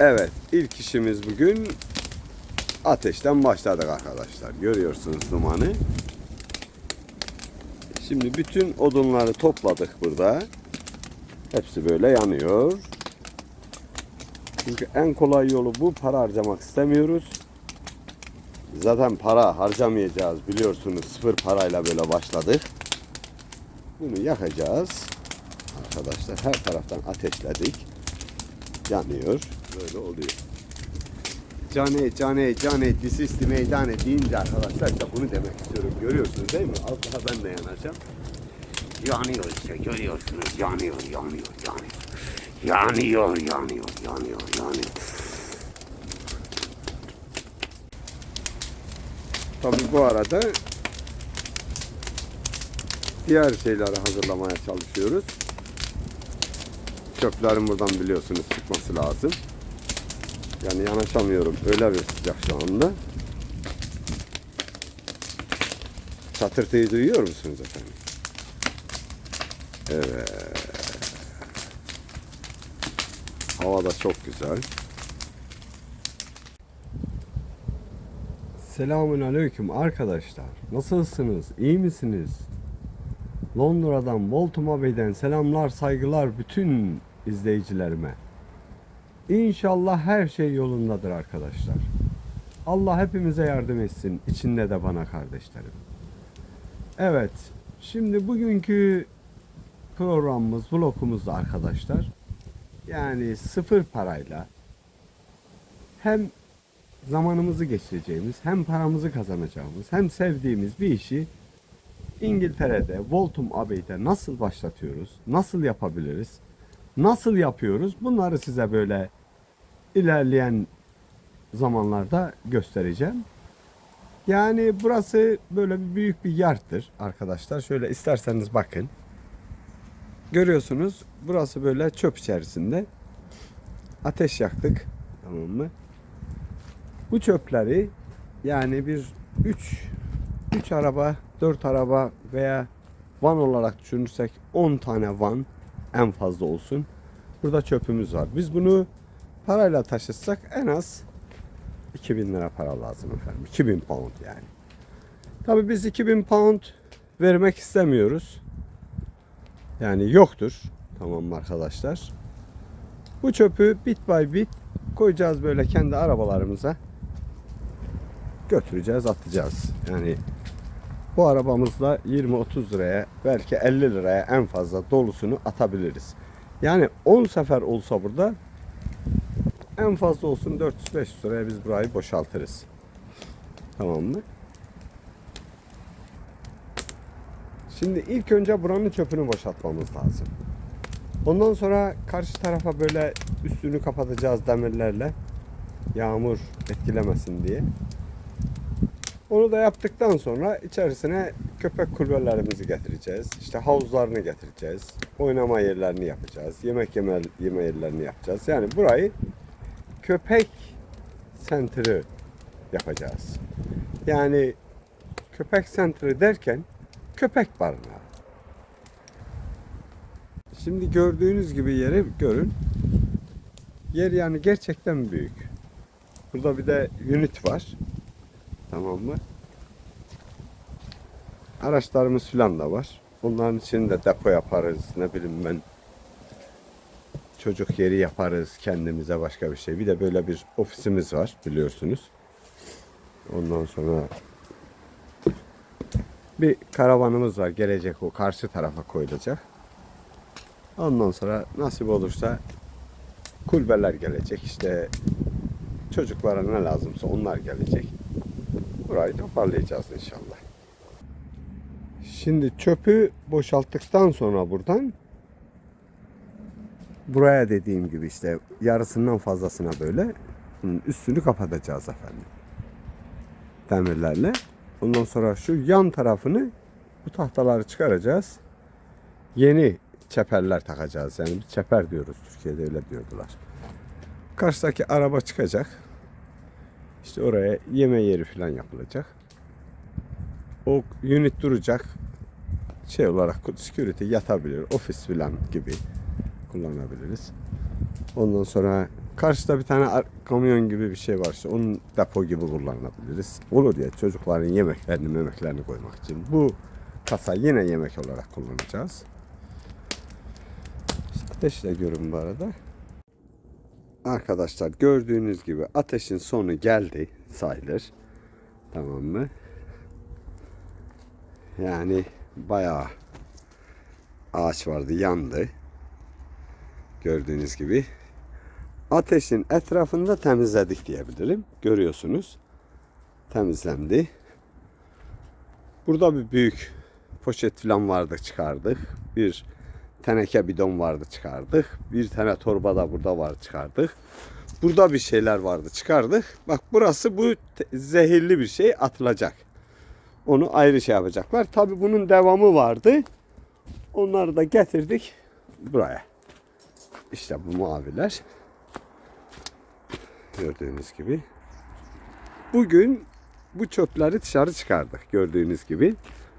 Evet, ilk işimiz bugün ateşten başladık arkadaşlar. Görüyorsunuz dumanı. Şimdi bütün odunları topladık burada. Hepsi böyle yanıyor. Çünkü en kolay yolu bu. Para harcamak istemiyoruz. Zaten para harcamayacağız biliyorsunuz. Sıfır parayla böyle başladık. Bunu yakacağız. Arkadaşlar her taraftan ateşledik. Yanıyor. Böyle oluyor. Cane, cane, cane, disisti meydane deyince arkadaşlar işte bunu demek istiyorum. Görüyorsunuz değil mi? Az daha ben de yanacağım. Yanıyor işte görüyorsunuz. Yanıyor, yanıyor, yanıyor. Yanıyor, yanıyor, yanıyor, yanıyor. Tabii bu arada diğer şeyleri hazırlamaya çalışıyoruz. Çöplerin buradan biliyorsunuz çıkması lazım. Yani yanaşamıyorum. Öyle bir sıcak şu anda. Çatırtıyı duyuyor musunuz efendim? Evet. Hava da çok güzel. Selamun aleyküm arkadaşlar. Nasılsınız? İyi misiniz? Londra'dan, Bolton Bey'den selamlar, saygılar bütün izleyicilerime. İnşallah her şey yolundadır arkadaşlar. Allah hepimize yardım etsin. içinde de bana kardeşlerim. Evet. Şimdi bugünkü programımız, blokumuz arkadaşlar. Yani sıfır parayla hem zamanımızı geçireceğimiz, hem paramızı kazanacağımız, hem sevdiğimiz bir işi İngiltere'de, Voltum Abbey'de nasıl başlatıyoruz, nasıl yapabiliriz, nasıl yapıyoruz bunları size böyle ilerleyen zamanlarda göstereceğim. Yani burası böyle büyük bir yardtır arkadaşlar. Şöyle isterseniz bakın. Görüyorsunuz burası böyle çöp içerisinde. Ateş yaktık. Tamam mı? Bu çöpleri yani bir 3 3 araba, 4 araba veya van olarak düşünürsek 10 tane van en fazla olsun. Burada çöpümüz var. Biz bunu parayla taşıtsak en az 2000 lira para lazım efendim. 2000 pound yani. Tabii biz 2000 pound vermek istemiyoruz. Yani yoktur. Tamam mı arkadaşlar? Bu çöpü bit by bit koyacağız böyle kendi arabalarımıza. Götüreceğiz, atacağız. Yani bu arabamızla 20-30 liraya belki 50 liraya en fazla dolusunu atabiliriz. Yani 10 sefer olsa burada en fazla olsun 400-500 liraya biz burayı boşaltırız. Tamam mı? Şimdi ilk önce buranın çöpünü boşaltmamız lazım. Ondan sonra karşı tarafa böyle üstünü kapatacağız demirlerle. Yağmur etkilemesin diye. Onu da yaptıktan sonra içerisine köpek kulübelerimizi getireceğiz. İşte havuzlarını getireceğiz. Oynama yerlerini yapacağız. Yemek yeme, yeme yerlerini yapacağız. Yani burayı köpek center'ı yapacağız. Yani köpek center'ı derken köpek barınağı. Şimdi gördüğünüz gibi yeri görün. Yer yani gerçekten büyük. Burada bir de unit var. Tamam mı? Araçlarımız filan da var. Bunların içinde depo yaparız. Ne bileyim ben çocuk yeri yaparız kendimize başka bir şey. Bir de böyle bir ofisimiz var biliyorsunuz. Ondan sonra bir karavanımız var. Gelecek o karşı tarafa koyulacak. Ondan sonra nasip olursa kulübeler gelecek. İşte çocuklara ne lazımsa onlar gelecek. Burayı toparlayacağız inşallah. Şimdi çöpü boşalttıktan sonra buradan buraya dediğim gibi işte yarısından fazlasına böyle üstünü kapatacağız efendim. Demirlerle. Ondan sonra şu yan tarafını bu tahtaları çıkaracağız. Yeni çeperler takacağız. Yani bir çeper diyoruz. Türkiye'de öyle diyordular. Karşıdaki araba çıkacak. İşte oraya yeme yeri falan yapılacak. O unit duracak. Şey olarak security yatabilir. Ofis falan gibi kullanabiliriz. Ondan sonra karşıda bir tane kamyon gibi bir şey var. İşte onun depo gibi kullanabiliriz. Olur ya çocukların yemeklerini memeklerini koymak için. Bu kasa yine yemek olarak kullanacağız. İşte ateşle görün bu arada. Arkadaşlar gördüğünüz gibi ateşin sonu geldi sayılır. Tamam mı? Yani bayağı ağaç vardı yandı. Gördüğünüz gibi. Ateşin etrafında temizledik diyebilirim. Görüyorsunuz. Temizlendi. Burada bir büyük poşet falan vardı çıkardık. Bir teneke bidon vardı çıkardık. Bir tane torba da burada var çıkardık. Burada bir şeyler vardı çıkardık. Bak burası bu zehirli bir şey atılacak. Onu ayrı şey yapacaklar. Tabi bunun devamı vardı. Onları da getirdik buraya. İşte bu maviler. Gördüğünüz gibi. Bugün bu çöpleri dışarı çıkardık gördüğünüz gibi.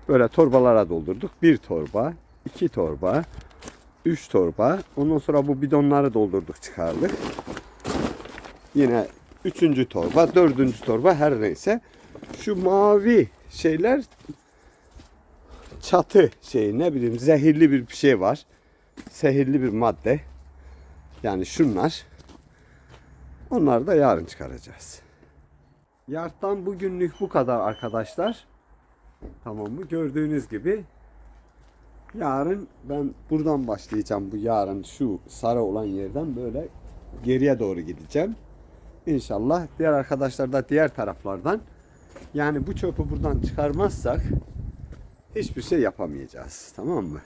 Böyle torbalara doldurduk. Bir torba, iki torba, üç torba. Ondan sonra bu bidonları doldurduk çıkardık. Yine üçüncü torba, dördüncü torba her neyse. Şu mavi şeyler çatı şeyi ne bileyim zehirli bir şey var. Zehirli bir madde. Yani şunlar. Onları da yarın çıkaracağız. Yarttan bugünlük bu kadar arkadaşlar. Tamam mı? Gördüğünüz gibi yarın ben buradan başlayacağım bu yarın şu sarı olan yerden böyle geriye doğru gideceğim. İnşallah diğer arkadaşlar da diğer taraflardan yani bu çöpü buradan çıkarmazsak hiçbir şey yapamayacağız. Tamam mı?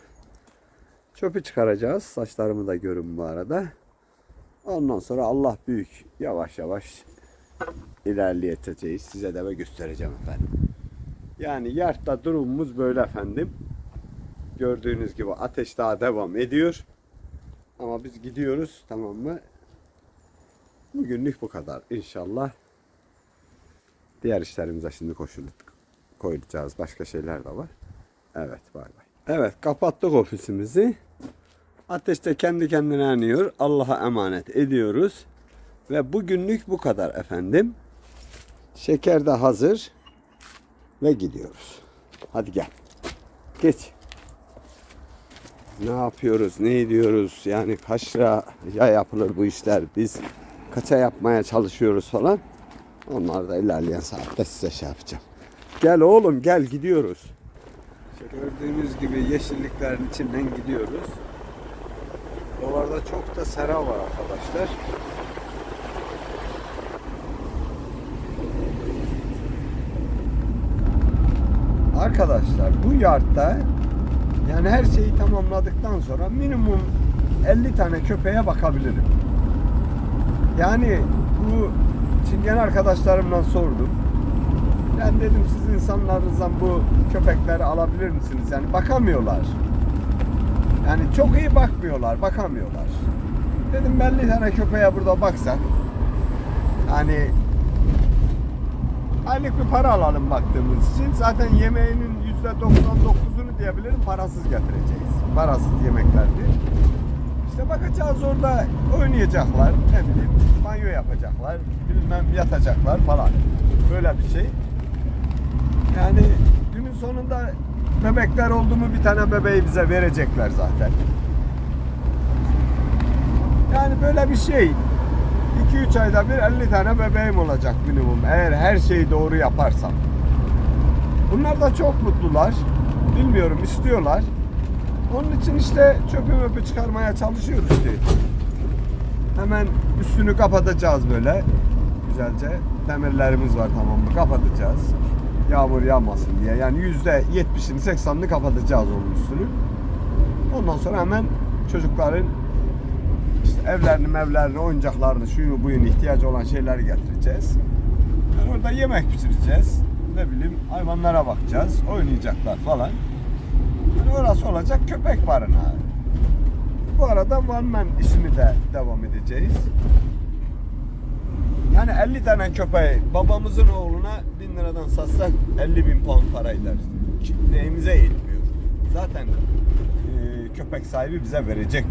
Çöpü çıkaracağız. Saçlarımı da görün bu arada. Ondan sonra Allah büyük. Yavaş yavaş ilerleyeceğiz. Size de göstereceğim efendim. Yani yartta durumumuz böyle efendim. Gördüğünüz gibi ateş daha devam ediyor. Ama biz gidiyoruz tamam mı? Bugünlük bu kadar. İnşallah diğer işlerimize şimdi koşul koyacağız. Başka şeyler de var. Evet bay bay. Evet kapattık ofisimizi. Ateş de kendi kendine yanıyor. Allah'a emanet ediyoruz. Ve bugünlük bu kadar efendim. Şeker de hazır. Ve gidiyoruz. Hadi gel. Geç. Ne yapıyoruz, ne ediyoruz? Yani kaç lira ya yapılır bu işler? Biz kaça yapmaya çalışıyoruz falan. Onlar da ilerleyen saatte size şey yapacağım. Gel oğlum gel gidiyoruz. İşte gördüğünüz gibi yeşilliklerin içinden gidiyoruz. Oralarda çok da sera var arkadaşlar. Arkadaşlar bu yardta yani her şeyi tamamladıktan sonra minimum 50 tane köpeğe bakabilirim. Yani bu çingen arkadaşlarımla sordum. Ben dedim siz insanlarınızdan bu köpekleri alabilir misiniz? Yani bakamıyorlar. Yani çok iyi bakmıyorlar, bakamıyorlar. Dedim 50 tane köpeğe burada baksak hani aylık bir para alalım baktığımız için zaten yemeğinin %99'unu diyebilirim parasız getireceğiz. Parasız yemeklerdi. İşte bakacağız orada oynayacaklar, ne bileyim banyo yapacaklar, bilmem yatacaklar falan. Böyle bir şey. Yani günün sonunda bebekler oldu mu bir tane bebeği bize verecekler zaten. Yani böyle bir şey. 2-3 ayda bir 50 tane bebeğim olacak minimum. Eğer her şeyi doğru yaparsam. Bunlar da çok mutlular. Bilmiyorum istiyorlar. Onun için işte çöpü möpü çıkarmaya çalışıyoruz ki. Hemen üstünü kapatacağız böyle. Güzelce. Demirlerimiz var tamam mı? Kapatacağız. Yağmur yağmasın diye. Yani yüzde yetmişini seksanını kapatacağız onun üstünü. Ondan sonra hemen çocukların işte evlerini, mevlerini, oyuncaklarını, şunu buyun ihtiyacı olan şeyleri getireceğiz. Yani orada yemek pişireceğiz. Ne bileyim hayvanlara bakacağız. Oynayacaklar falan. Yani orası olacak köpek barınağı. Bu arada one man işini de devam edeceğiz. Yani 50 tane köpeği babamızın oğluna 1000 liradan satsak 50 bin pound para eder. Neyimize yetmiyor. Zaten e, köpek sahibi bize verecek.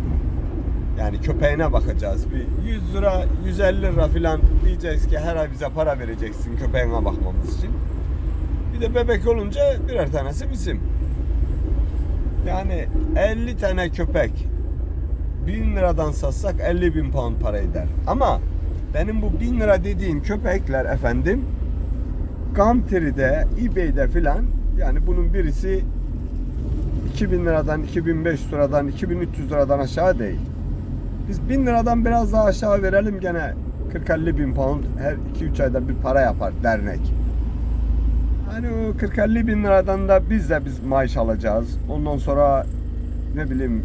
Yani köpeğine bakacağız. Bir 100 lira, 150 lira falan diyeceğiz ki her ay bize para vereceksin köpeğine bakmamız için. Bir de bebek olunca birer tanesi bizim. Yani 50 tane köpek 1000 liradan satsak 50 bin pound para eder. Ama benim bu 1000 lira dediğim köpekler efendim Gumtree'de, eBay'de filan yani bunun birisi 2000 liradan, 2500 liradan, 2300 liradan aşağı değil. Biz 1000 liradan biraz daha aşağı verelim gene 40-50 bin pound her 2-3 ayda bir para yapar dernek. Hani o 40-50 bin liradan da biz de biz maaş alacağız. Ondan sonra ne bileyim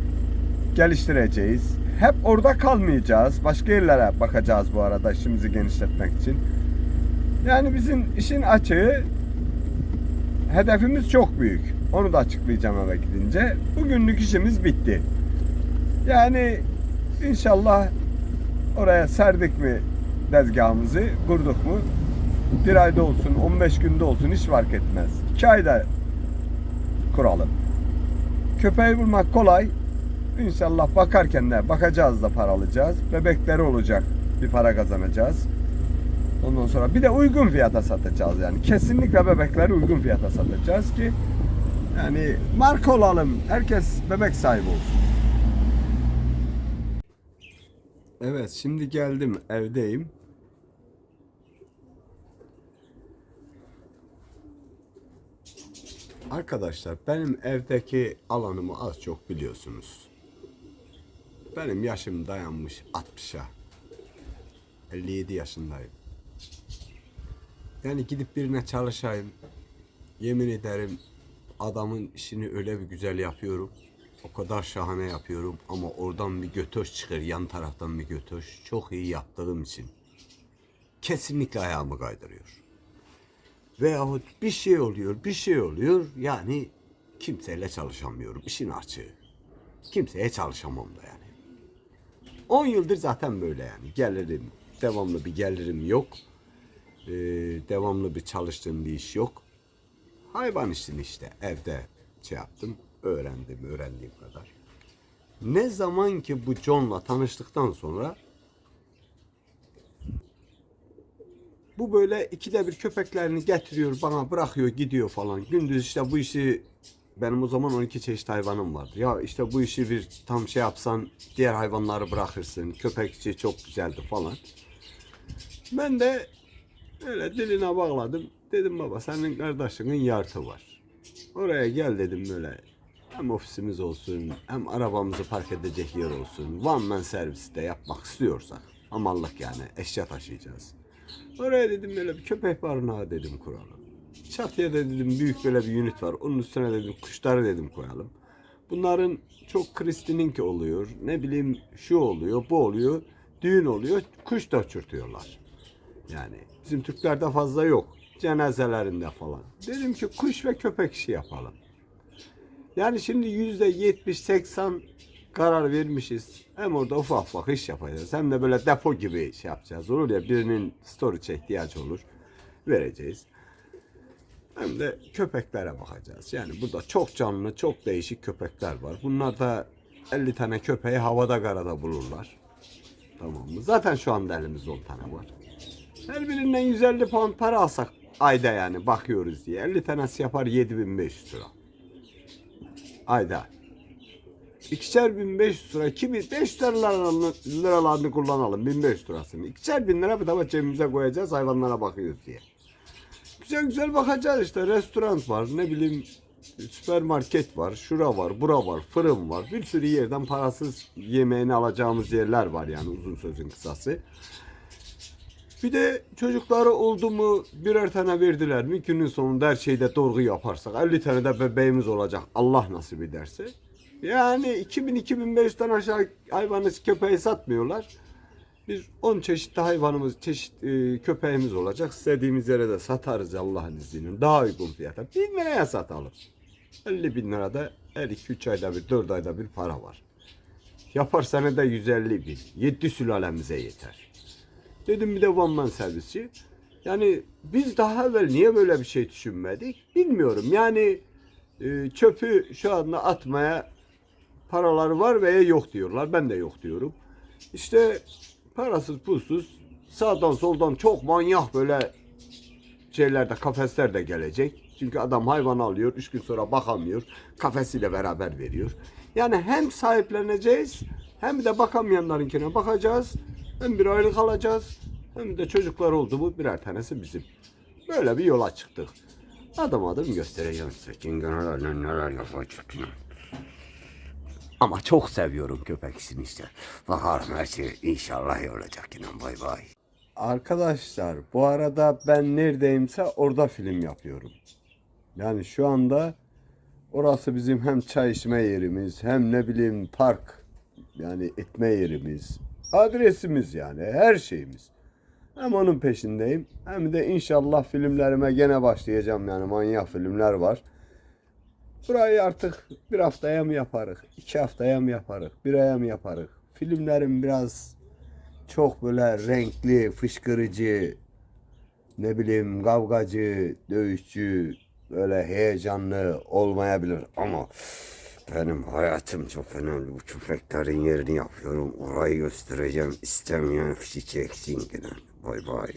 geliştireceğiz. Hep orada kalmayacağız. Başka yerlere bakacağız bu arada işimizi genişletmek için. Yani bizim işin açığı hedefimiz çok büyük. Onu da açıklayacağım eve gidince. Bugünlük işimiz bitti. Yani inşallah oraya serdik mi dezgahımızı, kurduk mu bir ayda olsun, 15 günde olsun hiç fark etmez. 2 ayda kuralım. Köpeği bulmak kolay. İnşallah bakarken de bakacağız da para alacağız. Bebekleri olacak bir para kazanacağız. Ondan sonra bir de uygun fiyata satacağız yani. Kesinlikle bebekleri uygun fiyata satacağız ki yani marka olalım. Herkes bebek sahibi olsun. Evet şimdi geldim evdeyim. Arkadaşlar benim evdeki alanımı az çok biliyorsunuz. Benim yaşım dayanmış 60'a. 57 yaşındayım. Yani gidip birine çalışayım. Yemin ederim adamın işini öyle bir güzel yapıyorum. O kadar şahane yapıyorum ama oradan bir götöş çıkar yan taraftan bir götöş. Çok iyi yaptığım için. Kesinlikle ayağımı kaydırıyor. Veyahut bir şey oluyor, bir şey oluyor. Yani kimseyle çalışamıyorum. işin açığı. Kimseye çalışamam da yani. 10 yıldır zaten böyle yani. Gelirim, devamlı bir gelirim yok. Ee, devamlı bir çalıştığım bir iş yok. Hayvan işini işte evde şey yaptım. Öğrendim, öğrendiğim kadar. Ne zaman ki bu John'la tanıştıktan sonra bu böyle ikide bir köpeklerini getiriyor bana bırakıyor gidiyor falan. Gündüz işte bu işi benim o zaman 12 çeşit hayvanım vardı. Ya işte bu işi bir tam şey yapsan diğer hayvanları bırakırsın. Köpek işi çok güzeldi falan. Ben de öyle diline bağladım. Dedim baba senin kardeşinin yartı var. Oraya gel dedim böyle. Hem ofisimiz olsun hem arabamızı park edecek yer olsun. One man servisi de yapmak istiyorsak. Amallık yani eşya taşıyacağız. Oraya dedim böyle bir köpek barınağı dedim kuralım. Çatıya da dedim büyük böyle bir unit var. Onun üstüne dedim kuşları dedim koyalım. Bunların çok Kristininki oluyor. Ne bileyim şu oluyor, bu oluyor. Düğün oluyor. Kuş da uçurtuyorlar. Yani bizim Türklerde fazla yok. Cenazelerinde falan. Dedim ki kuş ve köpek işi yapalım. Yani şimdi yüzde yetmiş seksen karar vermişiz. Hem orada ufak ufak iş yapacağız. Hem de böyle depo gibi şey yapacağız. Olur ya birinin storage ihtiyacı olur. Vereceğiz. Hem de köpeklere bakacağız. Yani burada çok canlı, çok değişik köpekler var. Bunlar da 50 tane köpeği havada karada bulurlar. Tamam mı? Zaten şu anda elimizde 10 tane var. Her birinden 150 pound para alsak ayda yani bakıyoruz diye. 50 tanesi yapar 7500 lira. Ayda. İkişer bin beş yüz lira, kimi beş liralarını, liralarını kullanalım, bin beş yüz lirasını. İkişer bin lira bir tava cebimize koyacağız, hayvanlara bakıyoruz diye. Güzel güzel bakacağız işte, restoran var, ne bileyim süpermarket var, şura var, bura var, fırın var. Bir sürü yerden parasız yemeğini alacağımız yerler var yani uzun sözün kısası. Bir de çocukları oldu mu birer tane verdiler mi günün sonunda her şeyde doğru yaparsak 50 tane de bebeğimiz olacak Allah nasip ederse. Yani 2000-2500'den aşağı hayvanı köpeği satmıyorlar. Biz 10 çeşitli hayvanımız, çeşit e, köpeğimiz olacak. İstediğimiz yere de satarız Allah'ın izniyle. Daha uygun fiyata. 1000 liraya satalım. 50 bin lirada her 2-3 ayda bir, 4 ayda bir para var. Yapar senede 150 bin. 7 sülalemize yeter. Dedim bir de one man servisi. Yani biz daha evvel niye böyle bir şey düşünmedik bilmiyorum. Yani e, çöpü şu anda atmaya paraları var veya yok diyorlar. Ben de yok diyorum. İşte parasız pulsuz sağdan soldan çok manyak böyle şeylerde kafesler de gelecek. Çünkü adam hayvan alıyor, üç gün sonra bakamıyor. Kafesiyle beraber veriyor. Yani hem sahipleneceğiz hem de bakamayanlarınkine bakacağız. Hem bir aylık alacağız hem de çocuklar oldu mu birer tanesi bizim. Böyle bir yola çıktık. Adım adım göstereceğim size. Neler neler yapacak. Ama çok seviyorum köpek işini işte. Bakalım her şey inşallah iyi olacak yine bay bay. Arkadaşlar bu arada ben neredeyimse orada film yapıyorum. Yani şu anda orası bizim hem çay içme yerimiz hem ne bileyim park yani etme yerimiz. Adresimiz yani her şeyimiz. Hem onun peşindeyim hem de inşallah filmlerime gene başlayacağım yani manyak filmler var. Burayı artık bir haftaya mı yaparız, iki haftaya mı yaparız, bir aya mı yaparız? Filmlerim biraz çok böyle renkli, fışkırıcı, ne bileyim kavgacı, dövüşçü, böyle heyecanlı olmayabilir ama benim hayatım çok önemli. Bu köpeklerin yerini yapıyorum. Orayı göstereceğim. İstemeyen fişi çeksin gene. Bay bay.